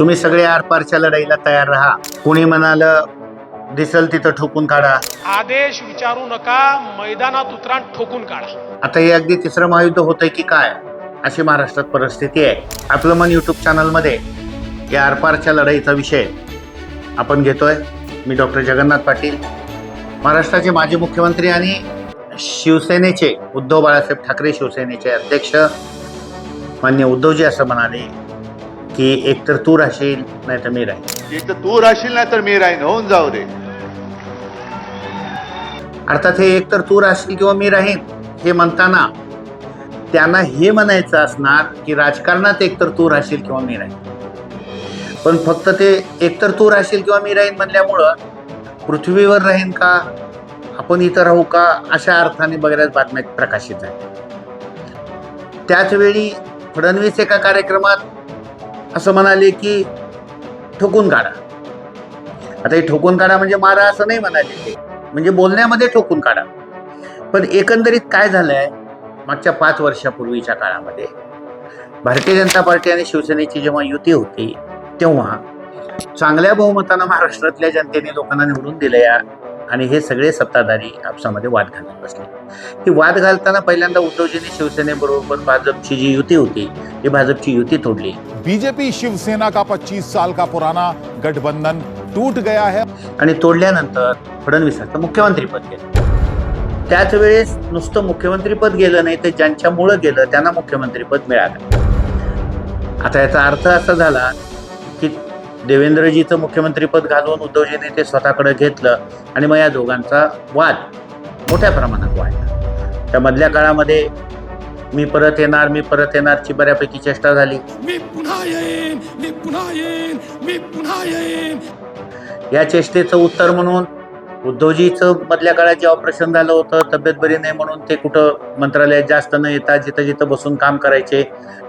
तुम्ही सगळे आरपारच्या लढाईला तयार राहा. कोणी म्हणालं दिसल तिथं ठोकून काढा. आदेश विचारू नका मैदानात उतरा आणि ठोकून काढा. आता हे अगदी तिसरं महायुद्ध होतंय की काय? अशी महाराष्ट्रात परिस्थिती आहे. आपलं मन युट्यूब चॅनलमध्ये या आरपारच्या लढाईचा विषय आपण घेतोय. मी डॉक्टर जगन्नाथ पाटील महाराष्ट्राचे माजी मुख्यमंत्री आणि शिवसेनेचे उद्धव बाळासाहेब ठाकरे शिवसेनेचे अध्यक्ष मान्य उद्धवजी असं म्हणाले की एकतर तू राहशील नाही तर मी राहील एक तर तू राहशील नाही तर मी राहीन. होऊन जाऊ दे. अर्थात हे एकतर तू राहशील किंवा मी राहीन हे म्हणताना त्यांना हे म्हणायचं असणार की राजकारणात एकतर तू राहशील किंवा मी राहीन. पण फक्त ते एकतर तू राहशील किंवा मी राहीन म्हणल्यामुळं पृथ्वीवर राहीन का आपण इथं राहू का अशा अर्थाने बऱ्याच बातम्या प्रकाशित आहेत त्याच वेळी फडणवीस एका कार्यक्रमात असं म्हणाले की ठोकून काढा. आता हे ठोकून काढा म्हणजे मारा असं नाही म्हणाले ते. म्हणजे बोलण्यामध्ये ठोकून काढा. पण एकंदरीत काय झालंय? मागच्या पाच वर्षापूर्वीच्या काळामध्ये भारतीय जनता पार्टी आणि शिवसेनेची जेव्हा युती होती तेव्हा चांगल्या बहुमतानं महाराष्ट्रातल्या जनतेने लोकांना निवडून दिलं या आणि हे सगळे सत्ताधारी आपसामध्ये वाद घालत बसले. ही वाद घालताना पहिल्यांदा उद्धवजींनी शिवसेनेबरोबर भाजपची जी युती होती ती भाजपची युती तोडली. बीजेपी शिवसेना का 25 साल का पुराना गठबंधन टूट गया है? आणि तोडल्यानंतर फडणवीसांचं मुख्यमंत्रीपद गेलं. त्याच वेळेस नुसतं मुख्यमंत्रीपद गेलं नाही तर ज्यांच्यामुळं गेलं त्यांना मुख्यमंत्रीपद मिळालं. आता याचा अर्थ असा झाला देवेंद्रजीचं मुख्यमंत्रीपद घालून उद्धवजींनी ते स्वतःकडे घेतलं आणि मग या दोघांचा वाद मोठ्या प्रमाणात वाढला. त्या मधल्या काळामध्ये मी परत येणार मी परत येणारची बऱ्यापैकी चेष्टा झाली. मी पुन्हा येईन मी पुन्हा येईन मी पुन्हा येईन. या चेष्टेचं उत्तर म्हणून उद्धवजीचं मधल्या काळात जे ऑपरेशन झालं होतं तब्येत बरी नाही म्हणून ते कुठं मंत्रालयात जास्त न येता जिथं जिथं बसून काम करायचे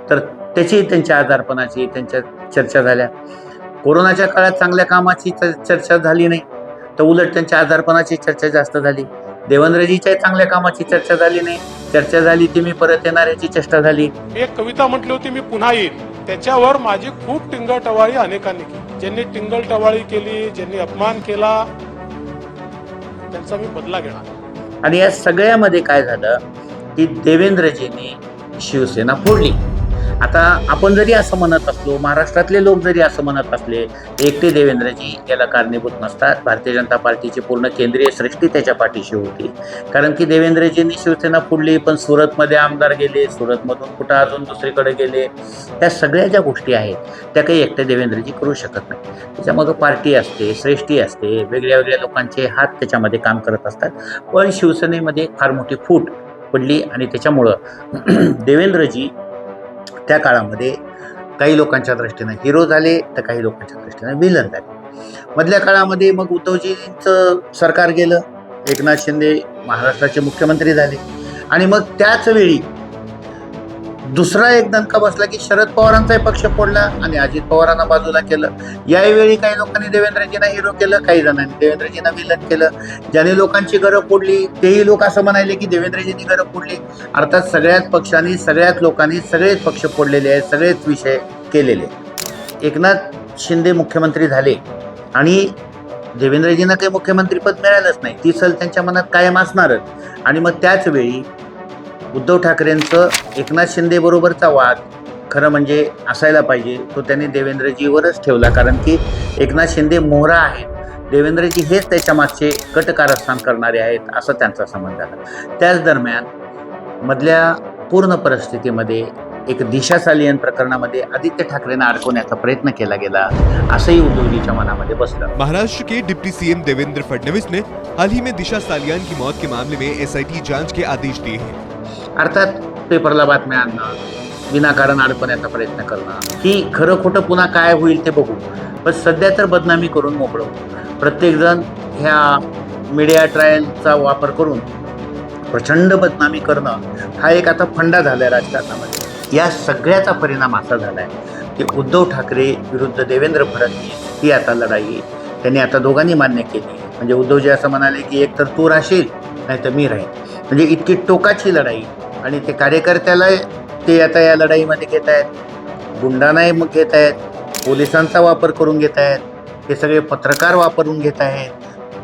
तर त्याची त्यांच्या आजारपणाची त्यांच्या चर्चा झाल्या. कोरोनाच्या काळात चांगल्या कामाची चर्चा झाली नाही. तर उलट त्यांच्या आजारपणाची चर्चा जास्त झाली. देवेंद्रजीच्या चांगल्या कामाची चर्चा झाली नाही. चर्चा झाली ती मी परत येणार याची चेष्टा झाली. एक कविता म्हटली होती मी पुन्हा येईन. त्याच्यावर माझी खूप टिंगलटवाळी अनेकांनी केली. ज्यांनी टिंगलटवाळी केली ज्यांनी अपमान केला त्यांचा मी बदला घेणार. आणि या सगळ्यामध्ये काय झालं की देवेंद्रजींनी शिवसेना फोडली. आता आपण जरी असं म्हणत असलो महाराष्ट्रातले लोक जरी असं म्हणत असले एकटे देवेंद्रजी याला कारणीभूत नसतात. भारतीय जनता पार्टीची पूर्ण केंद्रीय सृष्टी त्याच्या पाठीशी होती. कारण की देवेंद्रजींनी शिवसेना फोडली पण सुरतमध्ये आमदार गेले सुरतमधून कुठं अजून दुसरीकडे गेले? त्या सगळ्या ज्या गोष्टी आहेत त्या काही एकटे देवेंद्रजी करू शकत नाही. त्याच्यामध्ये पार्टी असते श्रेष्ठी असते वेगळ्या वेगळ्या लोकांचे हात त्याच्यामध्ये काम करत असतात. पण शिवसेनेमध्ये फार मोठी फूट पडली आणि त्याच्यामुळं देवेंद्रजी त्या काळामध्ये काही लोकांच्या दृष्टीनं हिरो झाले तर काही लोकांच्या दृष्टीनं विलन झाले. मधल्या काळामध्ये मग उद्धवजींचं सरकार गेलं एकनाथ शिंदे महाराष्ट्राचे मुख्यमंत्री झाले. आणि मग त्याच वेळी दुसरा एक दणका बसला की शरद पवारांचाही पक्ष फोडला आणि अजित पवारांना बाजूला केलं. यावेळी काही लोकांनी देवेंद्रजींना हिरो केलं काही जणांनी देवेंद्रजींना विलन केलं. ज्याने लोकांची घरं फोडली तेही लोक असं म्हणाले की देवेंद्रजींनी घरं फोडली. अर्थात सगळ्याच पक्षांनी सगळ्याच लोकांनी सगळेच पक्ष फोडलेले आहेत सगळेच विषय केलेले एकनाथ शिंदे मुख्यमंत्री झाले आणि देवेंद्रजींना काही मुख्यमंत्रीपद मिळालंच नाही. ती सल त्यांच्या मनात कायम असणारच. आणि मग त्याच वेळी उद्धव ठाकरेंचं एकनाथ शिंदेबरोबरचा वाद खरं म्हणजे असायला पाहिजे तो त्यांनी देवेंद्रजीवरच ठेवला. कारण की एकनाथ शिंदे मोहरा आहेत. देवेंद्रजी हेच त्याच्या मागचे कटकारस्थान करणारे आहेत असं त्यांचा संबंध झाला त्याच दरम्यान मधल्या पूर्ण परिस्थितीमध्ये एक दिशा सालियन प्रकरणामध्ये आदित्य ठाकरेंना अडकवण्याचा प्रयत्न केला गेला असंही उद्धवजीच्या मनामध्ये बसलं. महाराष्ट्र के डिप्टी सीएम देवेंद्र फडणवीस ने हाल ही में दिशा सालियान की मौत के मामले में एसआईटी जांच के आदेश दिए हैं। अर्थात पेपरला बातम्या आणणं विनाकारण अडकवण्याचा प्रयत्न करणं की खरं खोटं पुन्हा काय होईल ते बघू. पण सध्या तर बदनामी करून मोकळं प्रत्येकजण ह्या मीडिया ट्रायलचा वापर करून प्रचंड बदनामी करणं हा एक आता फंडा झाला आहे राजकारणामध्ये. या सगळ्याचा परिणाम असा झाला आहे की उद्धव ठाकरे विरुद्ध देवेंद्र फडणवीस ही आता लढाई त्यांनी आता दोघांनी मान्य केली म्हणजे उद्धवजी असं म्हणाले की एक तर तू राहशील नाही तर मी राहीन. म्हणजे इतकी टोकाची लढाई. आणि ते कार्यकर्त्याला ते आता या लढाईमध्ये घेत आहेत. गुंडांनाही मग घेत आहेत. पोलिसांचा वापर करून घेत आहेत. हे सगळे पत्रकार वापरून घेत आहेत.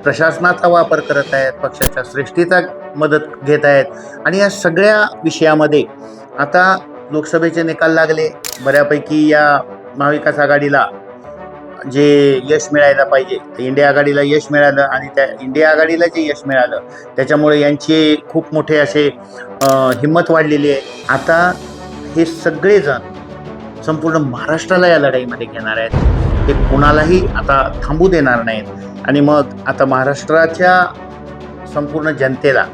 प्रशासनाचा वापर करत आहेत. पक्षाच्या श्रेष्ठीचा मदत घेत आहेत. आणि या सगळ्या विषयामध्ये आता लोकसभेचे निकाल लागले. बऱ्यापैकी या महाविकास आघाडीला जे यश मिळायला पाहिजे ते इंडिया आघाडीला यश मिळालं आणि त्या इंडिया आघाडीला जे यश मिळालं त्याच्यामुळे यांची खूप मोठे असे हिंमत वाढलेली आहे. आता हे सगळेजण संपूर्ण महाराष्ट्राला या लढाईमध्ये घेणार आहेत. ते कुणालाही आता थांबू देणार नाहीत. आणि मग आता महाराष्ट्राच्या संपूर्ण जनतेला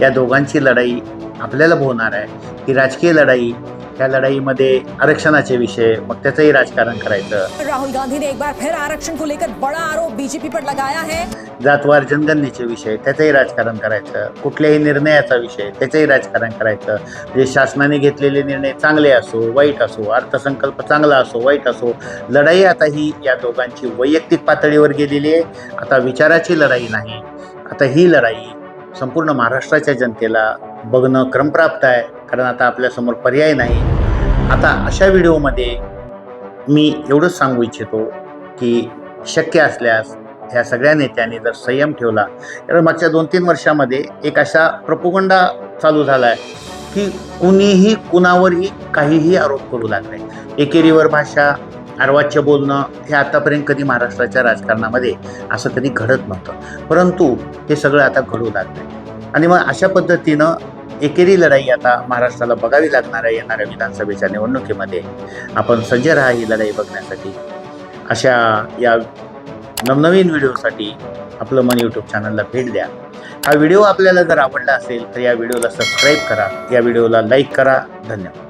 या दोघांची लढाई आपल्याला होणार आहे ही राजकीय लढाई त्या लढाईमध्ये आरक्षणाचे विषय मग त्याचंही राजकारण करायचं. राहुल गांधी ने एक बार फिर आरक्षण को लेकर बड़ा आरोप बीजेपी पर लगाया है. जातवार जनगणनेचे विषय त्याचंही राजकारण करायचं. कुठल्याही निर्णयाचा विषय त्याचंही राजकारण करायचं. जे शासनाने घेतलेले निर्णय चांगले असो वाईट असो अर्थसंकल्प चांगला असो वाईट असो लढाई आता ही या दोघांची वैयक्तिक पातळीवर गेलेली आहे. आता विचाराची लढाई नाही. आता ही लढाई संपूर्ण महाराष्ट्राच्या जनतेला बघणं क्रमप्राप्त आहे कारण आता आपल्यासमोर पर्याय नाही. आता अशा व्हिडिओमध्ये मी एवढंच सांगू इच्छितो की शक्य असल्यास ह्या सगळ्या नेत्यांनी जर संयम ठेवला तर मागच्या दोन तीन वर्षामध्ये एक अशा प्रपोगंडा चालू झाला आहे की कुणीही कुणावरही काहीही आरोप करू लागले. एकेरीवर भाषा अर्वाच्य बोलणं हे आतापर्यंत कधी महाराष्ट्राच्या राजकारणामध्ये असं कधी घडत नव्हतं. परंतु हे सगळं आता घडू लागलं आणि मग अशा पद्धतीनं एकेरी लढाई आता महाराष्ट्राला बघावी लागणार आहे येणाऱ्या विधानसभेच्या निवडणुकीमध्ये. आपण सज्ज राहा ही लढाई बघण्यासाठी. अशा या नवनवीन व्हिडिओसाठी आपलं मन यूट्यूब चॅनलला भेट द्या. हा व्हिडिओ आपल्याला जर आवडला असेल तर या व्हिडिओला सबस्क्राईब करा. या व्हिडिओला लाईक करा. धन्यवाद.